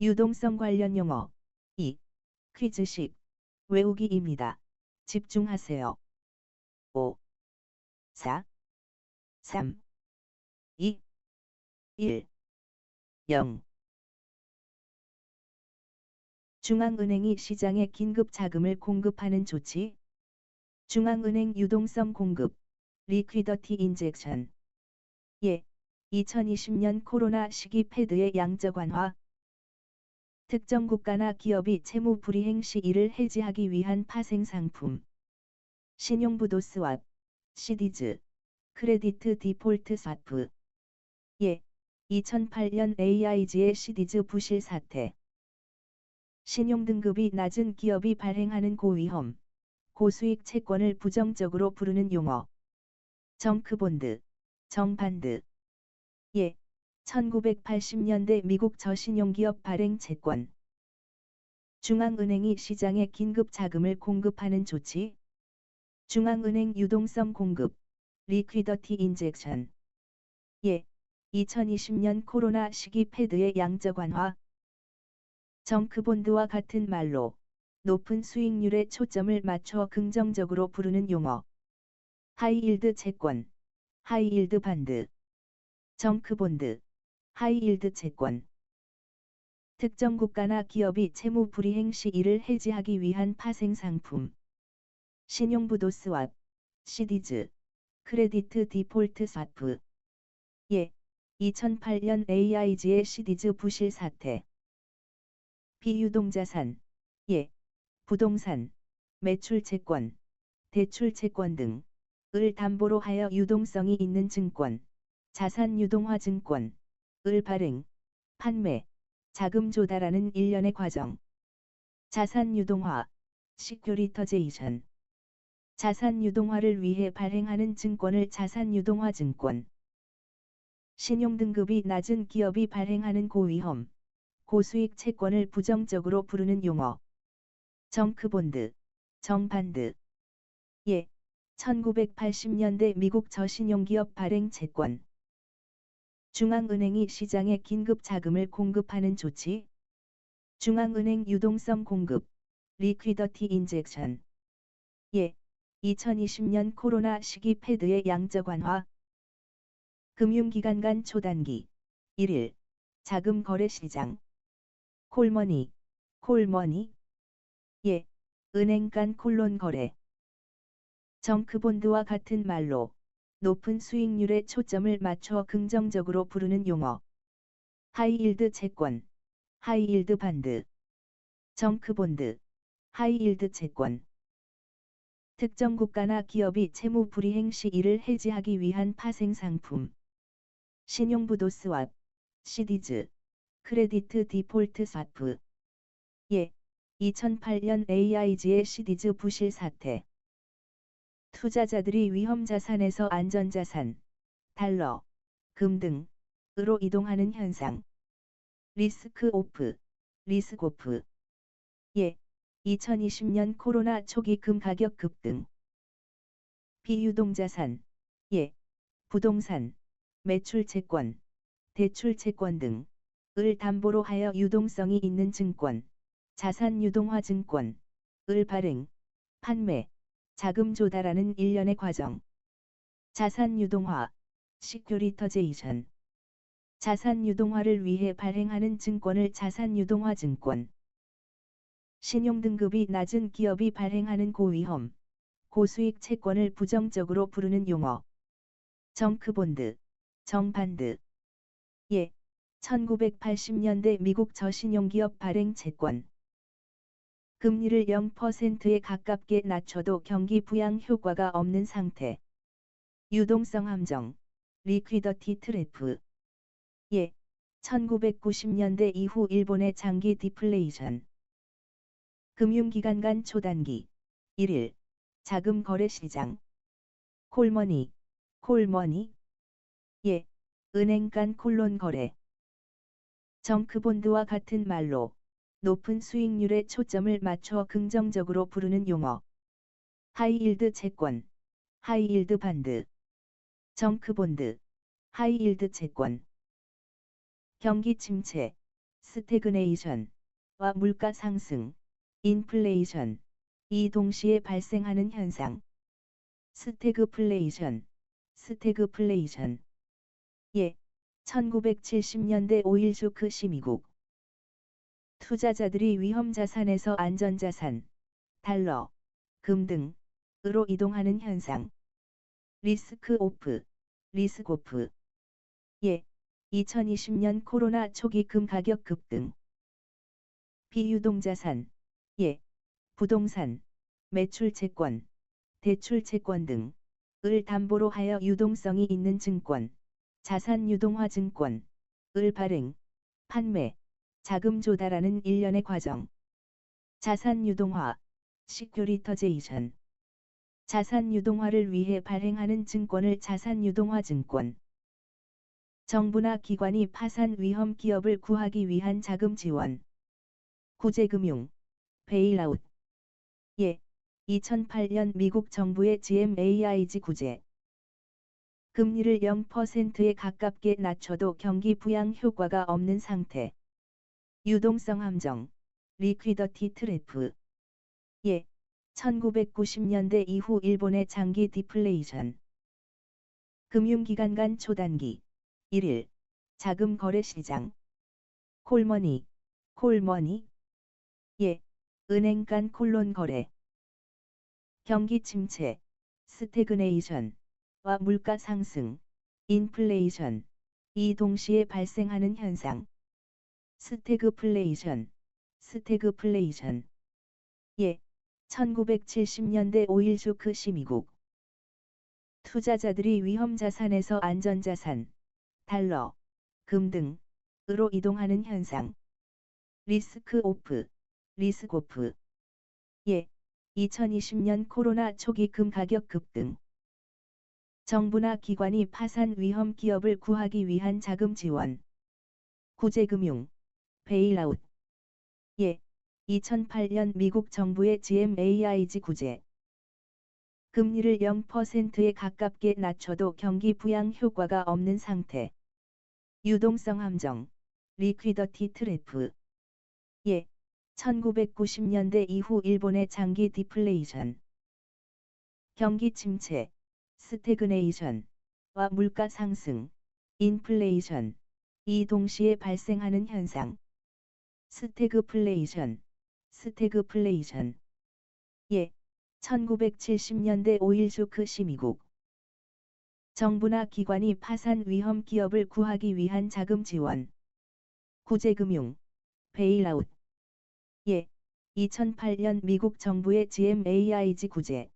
유동성 관련 용어 2. 퀴즈식 외우기입니다. 집중하세요. 5, 4, 3, 2, 1, 0. 중앙은행이 시장에 긴급 자금을 공급하는 조치. 중앙은행 유동성 공급, 리퀴더티 인젝션. 예, 2020년 코로나 시기 패드의 양적 완화. 특정 국가나 기업이 채무 불이행 시 이를 해지하기 위한 파생 상품. 신용부도 스왑, 시디즈, 크레디트 디폴트 스와프. 예, 2008년 AIG의 시디즈 부실 사태. 신용등급이 낮은 기업이 발행하는 고위험, 고수익 채권을 부정적으로 부르는 용어. 정크본드, 정반드. 예, 1980년대 미국 저신용기업 발행 채권. 중앙은행이 시장에 긴급 자금을 공급하는 조치. 중앙은행 유동성 공급, 리퀴더티 인젝션. 예, 2020년 코로나 시기 패드의 양적 완화. 정크본드와 같은 말로 높은 수익률에 초점을 맞춰 긍정적으로 부르는 용어. 하이힐드 채권, 하이힐드 반드, 정크본드, 하이힐드 채권. 특정 국가나 기업이 채무 불이행 시 이를 해지하기 위한 파생 상품. 신용부도 스왑, 시디즈, 크레디트 디폴트 스와프. 예, 2008년 AIG의 시디즈 부실 사태. 비유동자산, 예, 부동산, 매출 채권, 대출 채권 등을 담보로 하여 유동성이 있는 증권, 자산 유동화 증권, 을 발행, 판매, 자금 조달하는 일련의 과정. 자산 유동화, 시큐리터제이션. 자산 유동화를 위해 발행하는 증권을 자산 유동화 증권. 신용 등급이 낮은 기업이 발행하는 고위험, 고수익 채권을 부정적으로 부르는 용어. 정크본드, 정반드. 예, 1980년대 미국 저신용기업 발행 채권. 중앙은행이 시장에 긴급 자금을 공급하는 조치. 중앙은행 유동성 공급, 리퀴더티 인젝션. 예, 2020년 코로나 시기 패드의 양적 완화. 금융기관 간 초단기. 1일, 자금 거래 시장. 콜머니, 콜머니. 예, 은행 간 콜론 거래. 정크본드와 같은 말로 높은 수익률에 초점을 맞춰 긍정적으로 부르는 용어. 하이힐드 채권, 하이힐드 반드, 정크본드, 하이힐드 채권. 특정 국가나 기업이 채무 불이행 시 이를 해지하기 위한 파생 상품. 신용부도 스왑, 시디즈, 크레디트 디폴트 스와프. 예, 2008년 AIG의 시디즈 부실 사태. 투자자들이 위험 자산에서 안전 자산, 달러, 금 등으로 이동하는 현상. 리스크 오프, 리스크 오프. 예, 2020년 코로나 초기 금 가격 급등. 비유동 자산, 예, 부동산, 매출 채권, 대출 채권 등. 을 담보로 하여 유동성이 있는 증권, 자산 유동화 증권, 을 발행, 판매, 자금 조달하는 일련의 과정. 자산 유동화, 시큐리터제이션. 자산 유동화를 위해 발행하는 증권을 자산 유동화 증권. 신용 등급이 낮은 기업이 발행하는 고위험, 고수익 채권을 부정적으로 부르는 용어. 정크본드, 정반드. 예, 1980년대 미국 저신용기업 발행 채권. 금리를 0%에 가깝게 낮춰도 경기 부양 효과가 없는 상태. 유동성 함정, 리퀴더티 트래프. 예, 1990년대 이후 일본의 장기 디플레이션. 금융기관 간 초단기. 1일, 자금 거래 시장. 콜머니, 콜머니. 예, 은행 간 콜론 거래. 정크본드와 같은 말로 높은 수익률에 초점을 맞춰 긍정적으로 부르는 용어. 하이힐드 채권, 하이힐드 반드, 정크본드, 하이힐드 채권. 경기 침체, 스태그네이션과 물가 상승, 인플레이션, 이 동시에 발생하는 현상. 스태그플레이션, 스태그플레이션. 예, 1970년대 오일쇼크 시 미국. 투자자들이 위험 자산에서 안전 자산, 달러, 금 등으로 이동하는 현상. 리스크 오프, 리스크 오프. 예, 2020년 코로나 초기 금 가격 급등. 비유동 자산, 예, 부동산, 매출 채권, 대출 채권 등을 담보로 하여 유동성이 있는 증권, 자산 유동화 증권, 을 발행, 판매, 자금 조달하는 일련의 과정. 자산 유동화, 시큐리터제이션. 자산 유동화를 위해 발행하는 증권을 자산 유동화 증권. 정부나 기관이 파산 위험 기업을 구하기 위한 자금 지원. 구제금융, 베일아웃. 예, 2008년 미국 정부의 GMAIG 구제. 금리를 0%에 가깝게 낮춰도 경기 부양 효과가 없는 상태. 유동성 함정, 리퀴더티 트래프. 예, 1990년대 이후 일본의 장기 디플레이션. 금융기관 간 초단기. 1일. 자금 거래 시장. 콜머니. 콜머니. 예. 은행 간 콜론 거래. 경기 침체, 스태그네이션과 물가 상승, 인플레이션, 이 동시에 발생하는 현상. 스태그플레이션, 스태그플레이션. 예, 1970년대 오일 쇼크 시미국. 투자자들이 위험자산에서 안전자산, 달러, 금 등으로 이동하는 현상. 리스크 오프, 리스크 오프. 예, 2020년 코로나 초기 금 가격 급등. 정부나 기관이 파산 위험 기업을 구하기 위한 자금 지원. 구제금융, 베일아웃. 예, 2008년 미국 정부의 GMAIG 구제. 금리를 0%에 가깝게 낮춰도 경기 부양 효과가 없는 상태. 유동성 함정, 리퀴더티 트래프. 예, 1990년대 이후 일본의 장기 디플레이션, 경기 침체, 스태그네이션과 물가 상승, 인플레이션, 이 동시에 발생하는 현상. 스태그플레이션, 스태그플레이션. 예, 1970년대 오일 쇼크 시미국. 정부나 기관이 파산 위험 기업을 구하기 위한 자금 지원. 구제금융, 베일아웃. 예, 2008년 미국 정부의 GMAIG 구제.